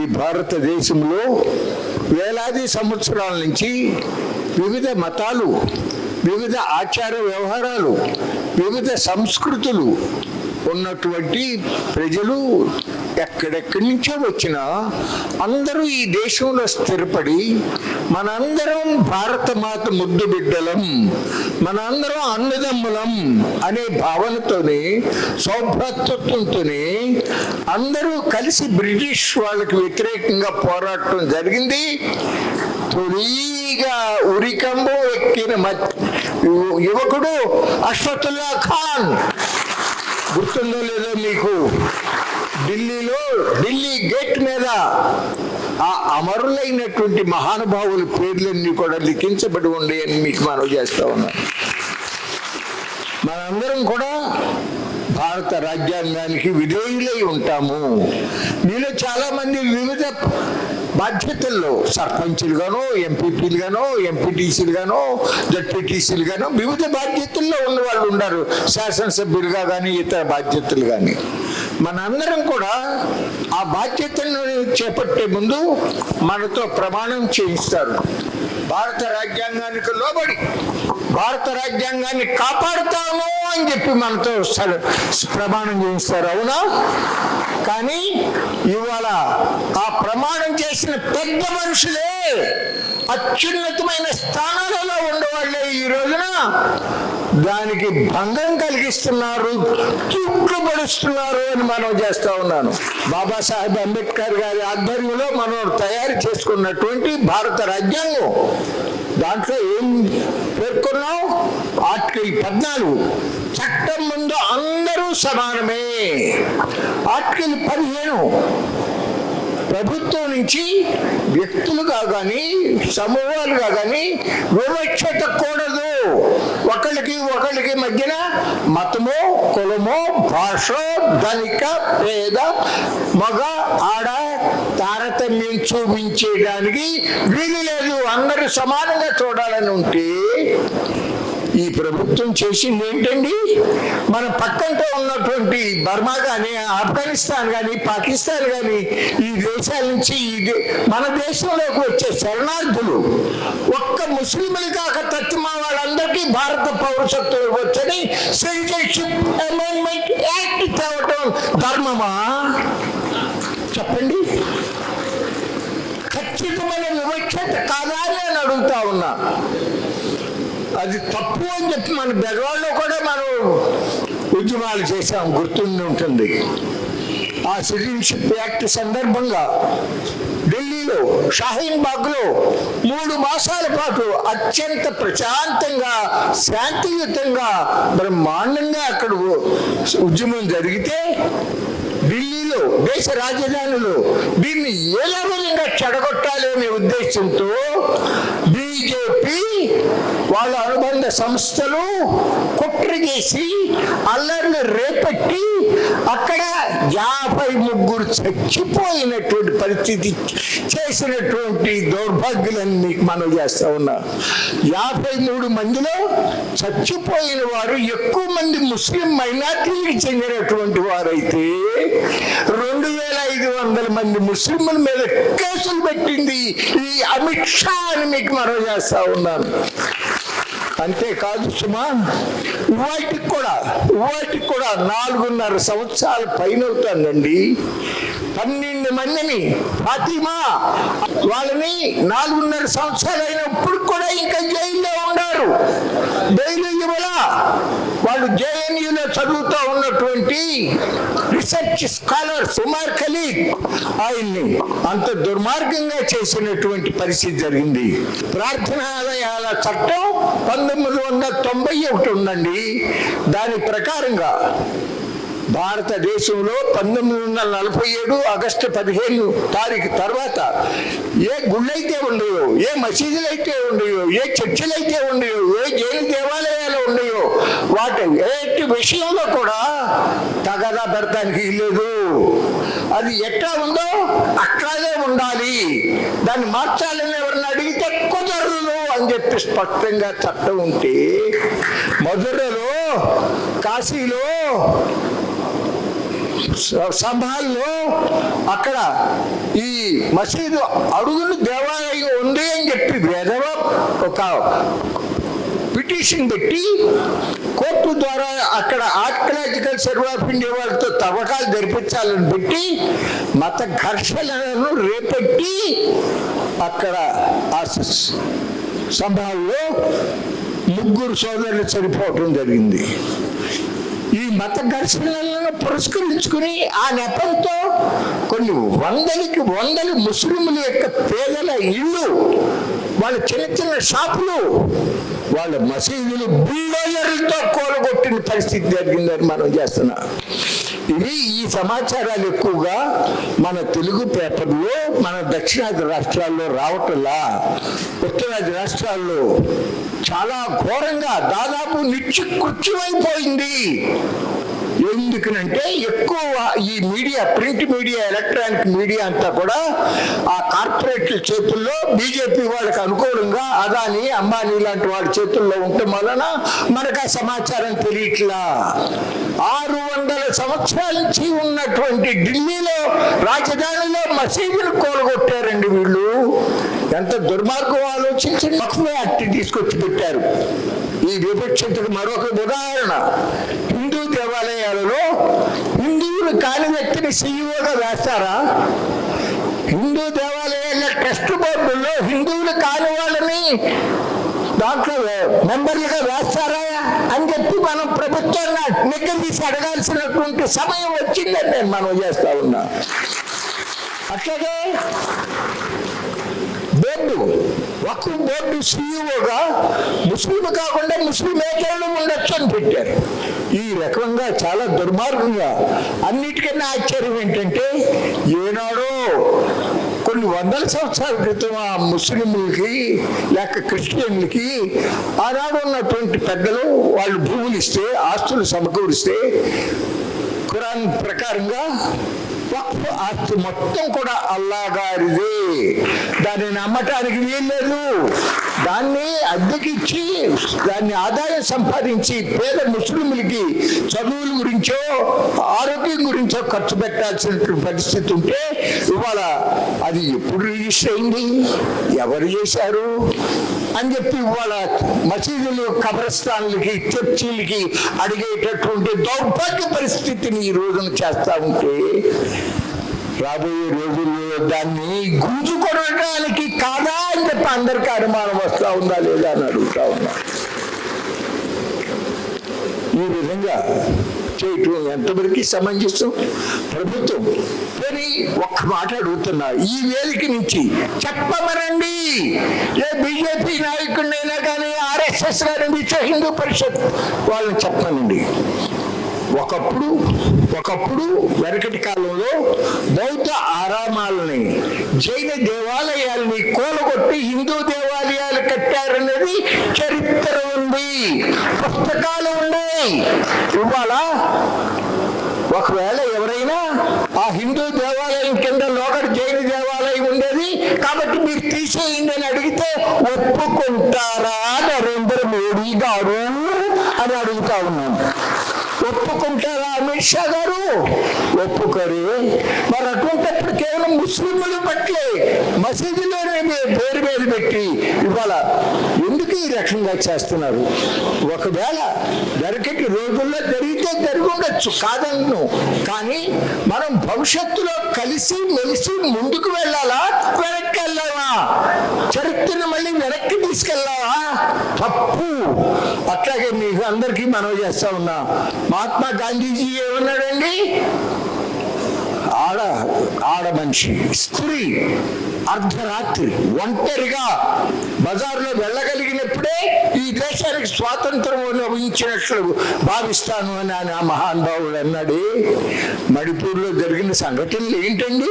ఈ భారతదేశంలో వేలాది సంవత్సరాల నుంచి వివిధ మతాలు వివిధ ఆచార వ్యవహారాలు వివిధ సంస్కృతులు ఉన్నటువంటి ప్రజలు ఎక్కడెక్కడి నుంచో వచ్చినా అందరూ ఈ దేశంలో స్థిరపడి మనందరం భారత మాత ముద్దు బిడ్డలం మనందరం అన్నదమ్ములం అనే భావనతోనే సౌభ్రతత్వంతోనే అందరూ కలిసి బ్రిటిష్ వాళ్ళకి వ్యతిరేకంగా పోరాటం జరిగింది. తొలిగా ఉరికంబు ఎక్కిన యువకుడు అశ్వతుల్లా ఖాన్. గుర్తుందో లేదో మీకు? ఢిల్లీలో ఢిల్లీ గేట్ మీద ఆ అమరులైనటువంటి మహానుభావుల పేర్లన్నీ కూడా లిఖించబడి ఉండేయని మీకు మనవి చేస్తా ఉన్నాను మనందరం కూడా భారత రాజ్యాంగానికి విధేయులై ఉంటాము. మీలో చాలా మంది వివిధ బాధ్యతల్లో సర్పంచులుగానో ఎంపీపీలుగానో ఎంపీటీసీలుగానో జడ్పీటీసీలుగానో వివిధ బాధ్యతల్లో ఉన్న వాళ్ళు ఉన్నారు శాసనసభ్యులుగా కానీ ఇతర బాధ్యతలు కానీ మనందరం కూడా ఆ బాధ్యతలను చేపట్టే ముందు మనతో ప్రమాణం చేయిస్తారు. భారత రాజ్యాంగానికి లోబడి భారత రాజ్యాంగాన్ని కాపాడుతాము అని చెప్పి మనతో ప్రమాణం చేయిస్తారు అవునా? కానీ ఇవాళ ఆ ప్రమాణం చేసిన పెద్ద మనుషులే అత్యున్నతమైన స్థానాలలో ఉండేవాళ్ళే ఈ రోజున. దానికి భంగం కలిగిస్తున్నారు పడుస్తున్నారు అని మనం చేస్తా ఉన్నాను. బాబాసాహెబ్ అంబేద్కర్ గారి ఆధ్వర్యంలో మనం తయారు చేసుకున్నటువంటి భారత రాజ్యాంగం. దాంట్లో ఏం పేర్కొన్నాం ఆర్టికల్ పద్నాలుగు చట్టం ముందు అందరూ సమానమే. ఆర్టికల్ పదిహేను ప్రభుత్వం నుంచి వ్యక్తులుగా కానీ సమూహాలుగా కానీ వివక్షత కూడదు. ఒకళ్ళకి ఒకళ్ళకి మధ్యన మతమో కులమో భాష ధనిక పేద మగ ఆడ తారతమ్యం చూపించేయడానికి వీలు లేదు. అందరూ సమానంగా చూడాలని ఉంటే ఈ ప్రభుత్వం చేసింది ఏంటండి? మన పక్కంతో ఉన్నటువంటి బర్మా కానీ ఆఫ్ఘనిస్తాన్ కానీ పాకిస్తాన్ కానీ ఈ దేశాల నుంచి ఈ మన దేశంలోకి వచ్చే శరణార్థులు ఒక్క ముస్లింలు కాక తత్మా వాళ్ళందరికీ భారత పౌరసత్వం ఇవ్వచ్చని సిటిజన్షిప్ అమెండ్మెంట్ యాక్ట్ తేవటం ధర్మమా? చెప్పండి. ఖచ్చితమైన వివక్షత కాదా అని అడుగుతా ఉన్నా. అది తప్పు అని చెప్పి మన బెగవాళ్ళు కూడా మనం ఉద్యమాలు చేశాం గుర్తుండి ఉంటుంది. ఆ సిటిజన్షిప్ యాక్ట్ సందర్భంగా ఢిల్లీలో షాహీన్ బాగ్లో మూడు మాసాల పాటు అత్యంత ప్రశాంతంగా శాంతియుతంగా బ్రహ్మాండంగా అక్కడ ఉద్యమం జరిగితే దేశ రాజధానులు. దీన్ని ఎలా విధంగా చెడగొట్టాలి అనే ఉద్దేశంతో బీజేపీ వాళ్ళ అనుబంధ సంస్థలు కుట్ర చేసి అల్లర్లు రేపెట్టి అక్కడ యాభై ముగ్గురు చచ్చిపోయినటువంటి పరిస్థితి చేసినటువంటి దౌర్భాగ్యులన్నీ మనం చేస్తా ఉన్నా. యాభై మూడు మందిలో చచ్చిపోయిన వారు ఎక్కువ మంది ముస్లిం మైనార్టీలకు చెందినటువంటి వారైతే రెండు రెండు వేల ఐదు వందల మంది ముస్లింల మీద కేసులు పెట్టింది ఈ అమిత్ షా అని మీకు మనం చేస్తా ఉన్నాను. అంతేకాదు సుమా వాటికి కూడా వాటికి కూడా నాలుగున్నర సంవత్సరాల పైన అవుతుందండి పన్నెండు మందిని ఫాతిమా వాళ్ళని నాలుగున్నర సంవత్సరాలు అయినప్పుడు కూడా ఇంకా జైల్లో ఉన్నారు బెయిల్ ఇవ్వలా వాళ్ళు జేఎన్యూలో చదువుతూ ఉన్నటువంటి రీసెర్చ్ స్కాలర్ సుమార్ ఖలీగ్ ఆయన్ని అంత దుర్మార్గంగా చేసినటువంటి పరిస్థితి జరిగింది. ప్రార్థనాలయాల చట్టం పంతొమ్మిది వందల తొంభై ఒకటి ఉందండి. దాని ప్రకారంగా భారతదేశంలో పంతొమ్మిది వందల నలభై ఏడు ఆగస్టు పదిహేను తారీఖు తర్వాత ఏ గుళ్ళైతే ఉండయో ఏ మసీదులు అయితే ఉండయో ఏ చర్చిలు అయితే ఉండయో ఏ జైలు దేవాలయాలు ఉండయో వాటి ఏ విషయంలో కూడా తగదా పెడతానికి లేదు. అది ఎట్లా ఉందో అట్లాగే ఉండాలి. దాన్ని మార్చాలని ఎవరిని అడిగితే కుదరదు అని చెప్పి స్పష్టంగా చట్టం ఉంటే మధురలో కాశీలో స- అక్కడ ఈ మసీదు అడుగులు దేవాలయం ఉంది అని చెప్పి వేదవ ఒక పిటిషన్ పెట్టి కోర్టు ద్వారా అక్కడ ఆర్కలాజికల్ సర్వే ఆఫ్ ఇండియా వాళ్ళతో తవ్వకాలు జరిపించాలని పెట్టి మత ఘర్షణలను రేపెట్టి అక్కడ ఆ సభల్లో ముగ్గురు సోదరులు చనిపోవటం జరిగింది. ఈ మత ఘర్షణలను పురస్కరించుకుని ఆ నెపంతో కొన్ని వందలకి వందలు ముస్లింల యొక్క పేదల ఇళ్ళు వాళ్ళ చిన్న చిన్న షాపులు వాళ్ళ మసీదులు బుల్డోజర్లతో కూలగొట్టిన పరిస్థితి జరిగిందని మనం చేస్తున్నాం. ఇవి ఈ సమాచారాలు ఎక్కువగా మన తెలుగు పేపర్లో మన దక్షిణాది రాష్ట్రాల్లో రావటంలా ఉత్తరాది రాష్ట్రాల్లో చాలా ఘోరంగా దాదాపు నిత్యకృత్యమైపోయింది. ఎందుకనంటే ఎక్కువ ఈ media print media electronic media అంతా కూడా ఆ కార్పొరేట్ల చేతుల్లో బీజేపీ వాళ్ళకి అనుకూలంగా అదాని అంబానీ లాంటి వాళ్ళ చేతుల్లో ఉండటం వలన మనకు ఆ సమాచారం తెలియట్లా. ఆరు వందల సంవత్సరాల నుంచి ఉన్నటువంటి ఢిల్లీలో రాజధానిలో మసీదులు కోలగొట్టారండి వీళ్ళు. ఎంత దుర్మార్గం ఆలోచించి వక్ఫ్ యాక్ట్ తీసుకొచ్చి పెట్టారు. ఈ వివక్షతకు మరొక ఉదాహరణ. దేవాలయాలలో హిందువులు కాని వ్యక్తిని సీఈఓగా వేస్తారా? హిందూ దేవాలయాల ట్రస్ట్ బోర్డుల్లో హిందువులు కాని వాళ్ళని దాంట్లో మెంబర్లుగా వేస్తారా అని చెప్పి మనం ప్రభుత్వాన్ని నిగ్గదీసి అడగాల్సినటువంటి సమయం వచ్చిందని నేను మనం చేస్తా ఉన్నా. అట్లాగే బోర్డు. ఒక బోర్డు సీఈఓగా ముస్లిం కాకుండా ముస్లిం ఏకైనా ఉండొచ్చు అని పెట్టారు. ఈ రకంగా చాలా దుర్మార్గంగా అన్నిటికన్నా ఆశ్చర్యం ఏంటంటే ఏనాడో కొన్ని వందల సంవత్సరాల క్రితం ఆ ముస్లింలకి లేక క్రిస్టియన్లకి ఆనాడు ఉన్నటువంటి పెద్దలు వాళ్ళు భూములు ఇస్తే ఆస్తులు సమకూరిస్తే ఖురాన్ ప్రకారంగా వక్ఫ్ ఆస్తి మొత్తం కూడా అల్లా గారిదే దాన్ని నమ్మటానికి వీల్లేదు. దాన్ని అద్దెకిచ్చి దాన్ని ఆదాయం సంపాదించి పేద ముస్లింలకి చదువుల గురించో ఆరోగ్యం గురించో ఖర్చు పెట్టాల్సిన పరిస్థితి ఉంటే ఇవాళ అది ఎప్పుడు రిజిస్టర్ అయింది? ఎవరు చేశారు? అని చెప్పి ఇవాళ మసీదులు కబ్రస్థాన్లకి చర్చిలకి అడిగేటటువంటి దౌర్భాగ్య పరిస్థితిని ఈ రోజున చేస్తా ఉంటే రాబోయే రోజుల్లో దాన్ని గుంజుకోవడానికి కాదా అని చెప్పి అందరికీ అనుమానం వస్తా ఉందా లేదా అని అడుగుతా ఉన్నా. ఈ విధంగా చేయటం ఎంతవరకు సమంజసం? ప్రభుత్వం కానీ ఒక్క మాట అడుగుతున్నా. ఈ వేదిక నుంచి చెప్పమనండి. ఏ బీజేపీ నాయకుడినైనా కానీ ఆర్ఎస్ఎస్ కానీ విశ్వ హిందూ పరిషత్ వాళ్ళని చెప్పమనండి. ఒకప్పుడు ఒకప్పుడు వెనకటి కాలంలో బౌద్ధ ఆరామాలని జైన దేవాలయాల్ని కూలగొట్టి హిందూ దేవాలయాలు కట్టారనేది చరిత్ర ఉంది. పుస్తకాలు ఉన్నాయి. ఇవాళ ఒకవేళ ఎవరైనా ఆ హిందూ దేవాలయం కింద లోకల్ జైన దేవాలయం ఉండేది కాబట్టి మీరు తీసేయండి అని అడిగితే ఒప్పుకుంటారా నరేంద్ర మోడీ గారు అని అడుగుతా ఉన్నాను. ఒప్పుకుంటారా అమిత్ షా గారు? ఒప్పుకోరు. మరి అటువంటిప్పుడు కేవలం ముస్లింలు పట్లే మసీదులోనే పేరు మీద పెట్టి ఇవాళ ఎందుకు ఈ రకంగా చేస్తున్నారు? ఒకవేళ దొరికటి రోజుల్లో జరిగితే జరిగి ఉండొచ్చు కాదన్ను. కానీ మనం భవిష్యత్తులో కలిసి మెలిసి ముందుకు వెళ్ళాలా? వెనక్కి వెళ్ళాలా చరిత్రను మళ్ళీ వెనక్కి తీసుకెళ్ళాలా? తప్పు. అట్లాగే మీకు అందరికీ మనవి చేస్తా ఉన్నా. మహాత్మా గాంధీజీ ఏమన్నాడండి? ఆడ ఆడ మనిషి స్త్రీ. అర్ధరాత్రి ఒంటరిగా బజార్లో వెళ్ళగలిగినప్పుడే ఈ దేశానికి స్వాతంత్రం లభించినట్లు భావిస్తాను అని ఆయన ఆ మహానుభావుడు అన్నాడు. మణిపూర్లో జరిగిన సంఘటనలు ఏంటండి?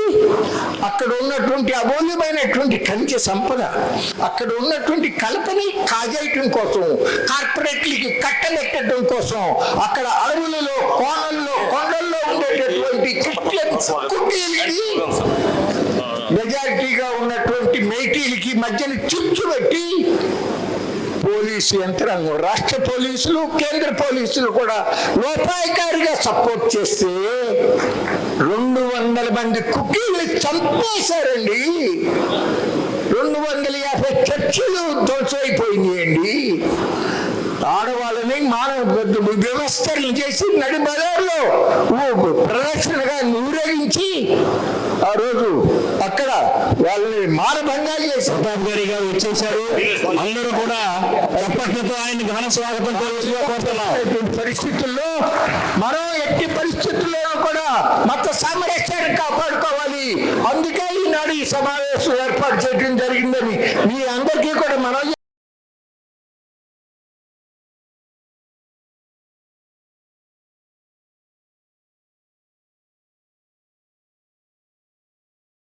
అక్కడ ఉన్నటువంటి అమూల్యమైనటువంటి ఖనిజ సంపద అక్కడ ఉన్నటువంటి కలపని కాజేయటం కోసం కార్పొరేట్లకి కట్టలెట్టడం కోసం అక్కడ అడవులలో కోణల్లో కొండల్లో ఉండేటటువంటి క్రిస్టియన్ మధ్యన చిచ్చు పెట్టి పోలీసు యంత్రాంగం రాష్ట్ర పోలీసులు కేంద్ర పోలీసులు కూడా లోపాయకారిగా సపోర్ట్ చేస్తే రెండు వందల మంది కుక్కీలు చంపేశారండి. రెండు వందల యాభై చర్చలు దోచైపోయినాయండి ఆడవాళ్ళని మానవ వ్యవస్థలు చేసి నడి బజార్లో ప్రదక్షిణగా ఊరేగించి ఆ రోజు అక్కడ వాళ్ళని మానభంగాలు చేసి ప్రతాప్ గారి గారు వచ్చేసారు. అందరూ కూడా చప్పట్లతో ఆయన ఘన స్వాగతం కోరుతున్నా పరిస్థితుల్లో మనం ఎట్టి పరిస్థితుల్లోనూ కూడా మత సామరస్యాన్ని కాపాడుకోవాలి. అందుకే ఈనాడు ఈ సమావేశం ఏర్పాటు చేయడం జరిగిందని మీ అందరికీ కూడా మనం